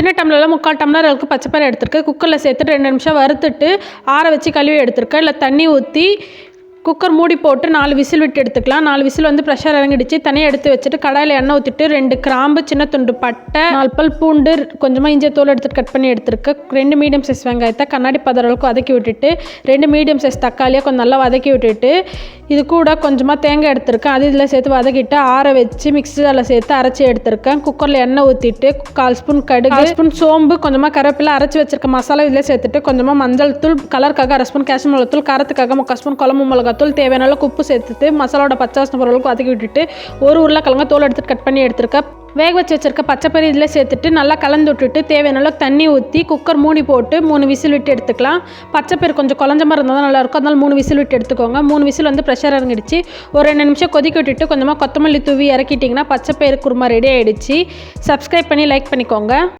சின்ன டம்ளரில் முக்கால் டம்ளர் அளவுக்கு பச்சைப்பயிறு எடுத்துருக்கேன். குக்கரில் சேர்த்துட்டு ரெண்டு நிமிஷம் வறுத்துட்டு ஆற வச்சு கழுவி எடுத்துருக்கேன். இல்லை தண்ணி ஊற்றி குக்கர் மூடி போட்டு நாலு விசில் விட்டு எடுத்துக்கலாம். நாலு விசில் வந்து ப்ரெஷர் இறங்கிடுச்சு. தனியாக எடுத்து வச்சுட்டு கடாயில் எண்ணெய் ஊற்றிட்டு ரெண்டு கிராம்பு சின்ன துண்டு பட்டை நாலு பல் பூண்டு கொஞ்சமாக இஞ்சி தோல் எடுத்துகிட்டு கட் பண்ணி எடுத்துருக்கேன். ரெண்டு மீடியம் சைஸ் வெங்காயத்தை கண்ணாடி பதறளவுக்கு வதக்கி விட்டுட்டு ரெண்டு மீடியம் சைஸ் தக்காளியாக கொஞ்சம் நல்லா வதக்கி விட்டுட்டு இது கூட கொஞ்சமாக தேங்காய் எடுத்திருக்கேன். அது இதில் சேர்த்து வதக்கிட்டு ஆற வச்சு மிக்ஸியில் சேர்த்து அரைச்சி எடுத்திருக்கேன். குக்கரில் எண்ணெய் ஊற்றிட்டு கால் ஸ்பூன் கடுகு கால் ஸ்பூன் சோம்பு கொஞ்சமாக கருவேப்பிலை அரைச்சி வச்சிருக்க மசாலா இதில் சேர்த்துட்டு கொஞ்சமாக மஞ்சள் தூள் கலருக்காக அரை ஸ்பூன் காஷ்மீர் மிளகாத்தூள் காரத்துக்காக முக்கால் ஸ்பூன் குழம்பு மிளகாத்தூள் தேவையான அளவுக்கு உப்பு சேர்த்துட்டு மசாலாவோட பச்சை வாசனை போகிற அளவுக்கு வதக்கி விட்டுட்டு ஒரு உருளைக்கிழங்க தோல் எடுத்துட்டு கட் பண்ணி எடுத்திருக்கேன். வேக வச்சு வச்சிருக்க பச்சைப்பயிறு இதில் சேர்த்துட்டு நல்லா கலந்து விட்டுட்டு தேவையான அளவுக்கு தண்ணி ஊற்றி குக்கர் மூடி போட்டு மூணு விசில் விட்டு எடுத்துக்கலாம். பச்சைப்பயிறு கொஞ்சம் குழஞ்ச மாதிரி இருந்தால் தான் நல்லாயிருக்கும். அதனால மூணு விசில் விட்டு எடுத்துக்கோங்க. மூணு விசில் வந்து ப்ரெஷர் இறங்கிடுச்சு. ஒரு ரெண்டு நிமிஷம் கொதிக்க விட்டுட்டு கொஞ்சமாக கொத்தமல்லி தூவி இறக்கிட்டிங்கன்னா பச்சைப்பயிறு குருமா ரெடி ஆகிடுச்சு சப்ஸ்கிரைப் பண்ணி லைக் பண்ணிக்கோங்க.